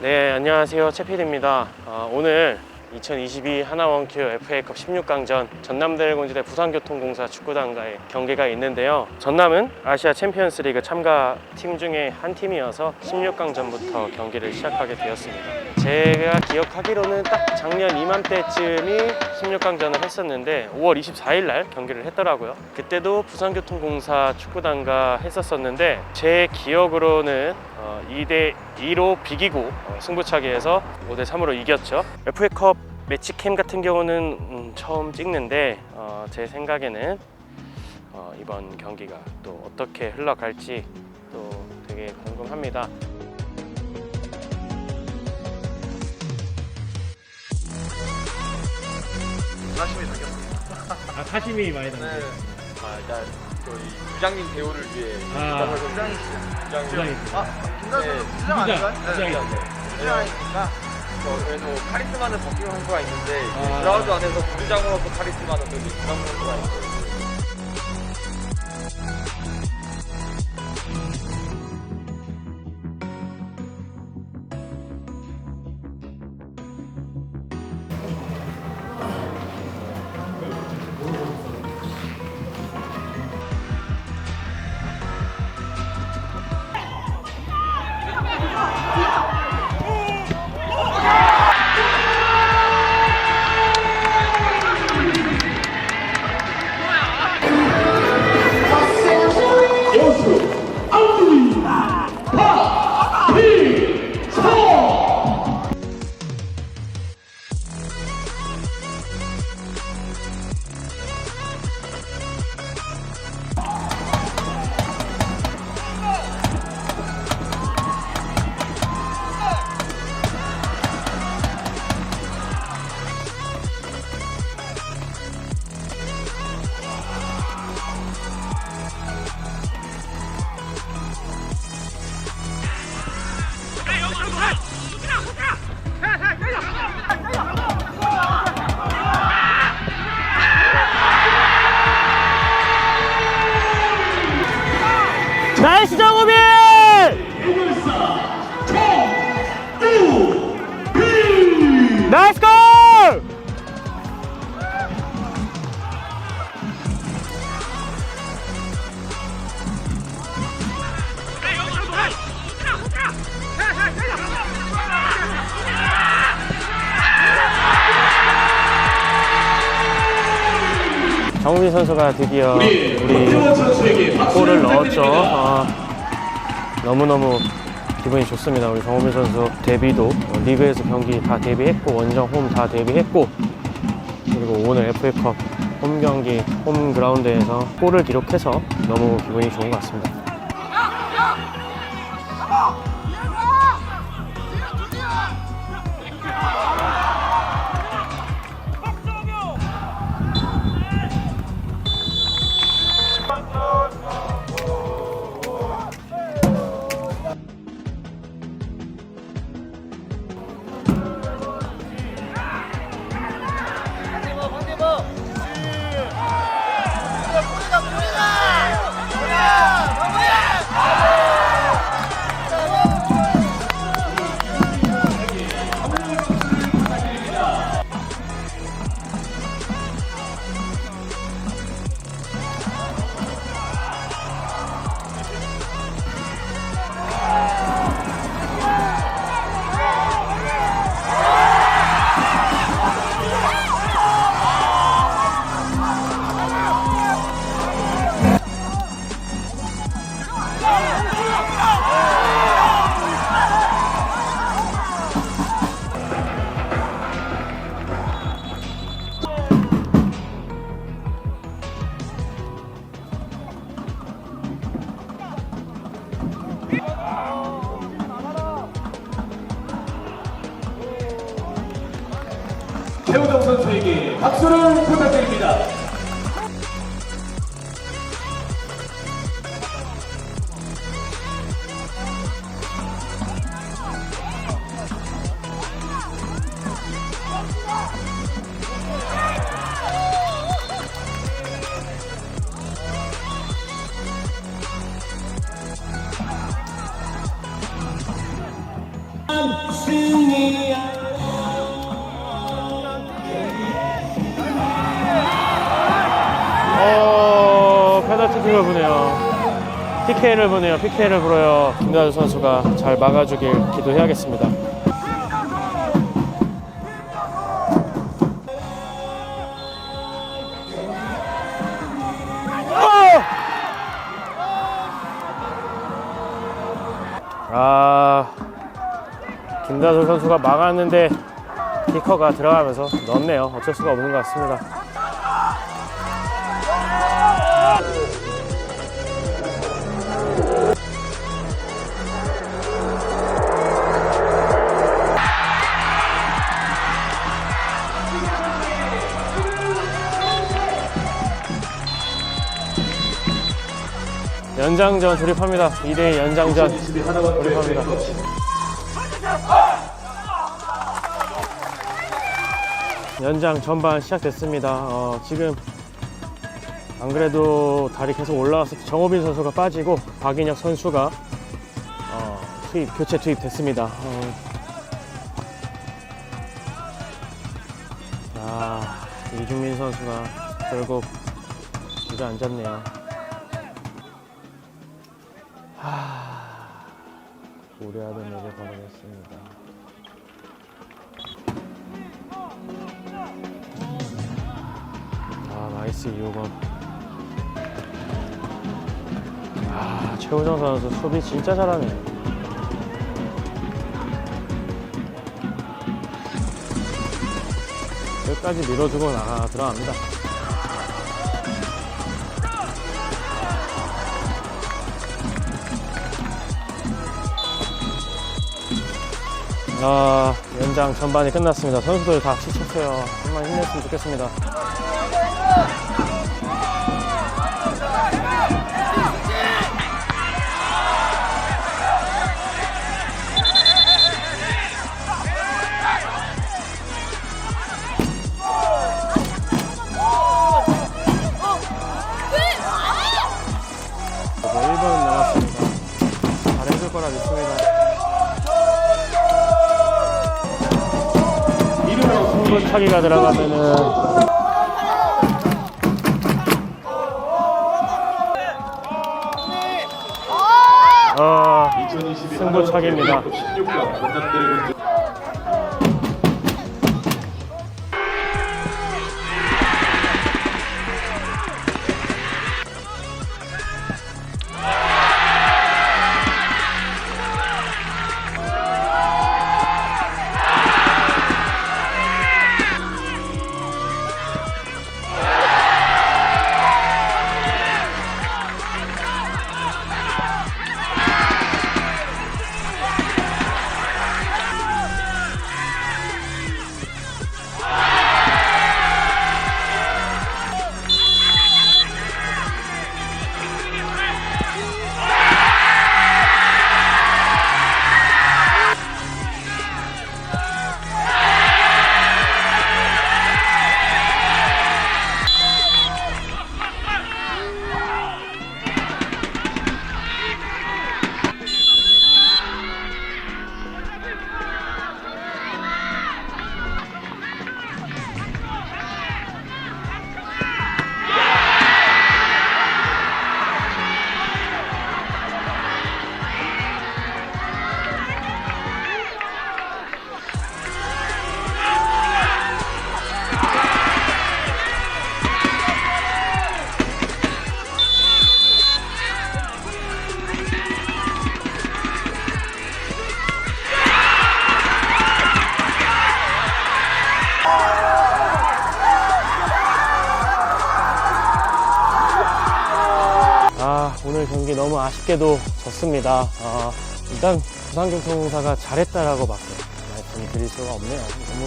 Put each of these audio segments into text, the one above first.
네, 안녕하세요. 채필입니다. 어, 오늘 2022 하나원큐 FA컵 16강전 전남드래곤즈대 부산교통공사 축구단과의 경기가 있는데요. 전남은 아시아 챔피언스리그 참가 팀 중에 한 팀이어서 16강전부터 경기를 시작하게 되었습니다. 제가 기억하기로는 딱 작년 이맘때쯤이 16강전을 했었는데 5월 24일 날 경기를 했더라고요. 그때도 부산교통공사 축구단과 했었었는데 제 기억으로는 어, 2대 2로 비기고 어, 승부차기에서 5대 3으로 이겼죠. FA컵 매치캠 같은 경우는 음, 처음 찍는데 어, 제 생각에는 어, 이번 경기가 또 어떻게 흘러갈지 또 되게 궁금합니다. 사심이 당겼습니다. 아 사심이 많이 네. 아, 일단 저희 부장님 대우를 위해 아. 부장님 부장님 부장님. 아, 김다수 부장, 부장 아닌가요? 부장이요. 부장이니까 저 그래서 카리스마는 박기용 선수가 있는데 아. 브라우드 안에서 부장으로서 카리스마는 저기 김상무 선수가 있고 나이스 골! 정우빈 선수가 드디어 우리 골을 넣었죠. 아, 너무너무 기분이 좋습니다. 우리 정우빈 선수 데뷔도 어, 리그에서 경기 다 데뷔했고 원정 홈 다 데뷔했고 그리고 오늘 FA컵 홈 경기 홈 그라운드에서 골을 기록해서 너무 기분이 좋은 것 같습니다. 최우정 선수에게 박수를 부탁드립니다. 어, 페널티킥을 보네요. PK를 보네요. PK를 불어요. 김다주 선수가 잘 막아주길 기도해야겠습니다. 아, 김다솔 선수가 막았는데 키커가 들어가면서 넣었네요. 어쩔 수가 없는 것 같습니다. 연장전 조립합니다. 2대2 연장전 22 하나원 큐 돌입합니다. FA컵 연장 전반 시작됐습니다. 어, 지금 안 그래도 다리 계속 올라와서 정호빈 선수가 빠지고 박인혁 선수가 어, 투입 교체 투입됐습니다. 어. 아, 이중민 선수가 결국 주저앉았네요. 하, 우려하던 일을 벌어냈습니다. 아 나이스 2호건. 아 최우정 선수 수비 진짜 잘하네. 끝까지 밀어주고 나가 들어갑니다 아 연장 전반이 끝났습니다. 선수들 다 지쳤어요. 정말 힘냈으면 좋겠습니다 차기가 들어가면은 어, 2022 승부차기입니다. 경기 너무 아쉽게도 졌습니다. 아, 일단 부산교통공사가 잘했다라고 밖에 말씀드릴 수가 없네요. 너무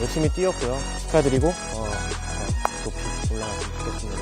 열심히 뛰었고요. 축하드리고 어, 잘 높이 올라갔으면 좋겠습니다.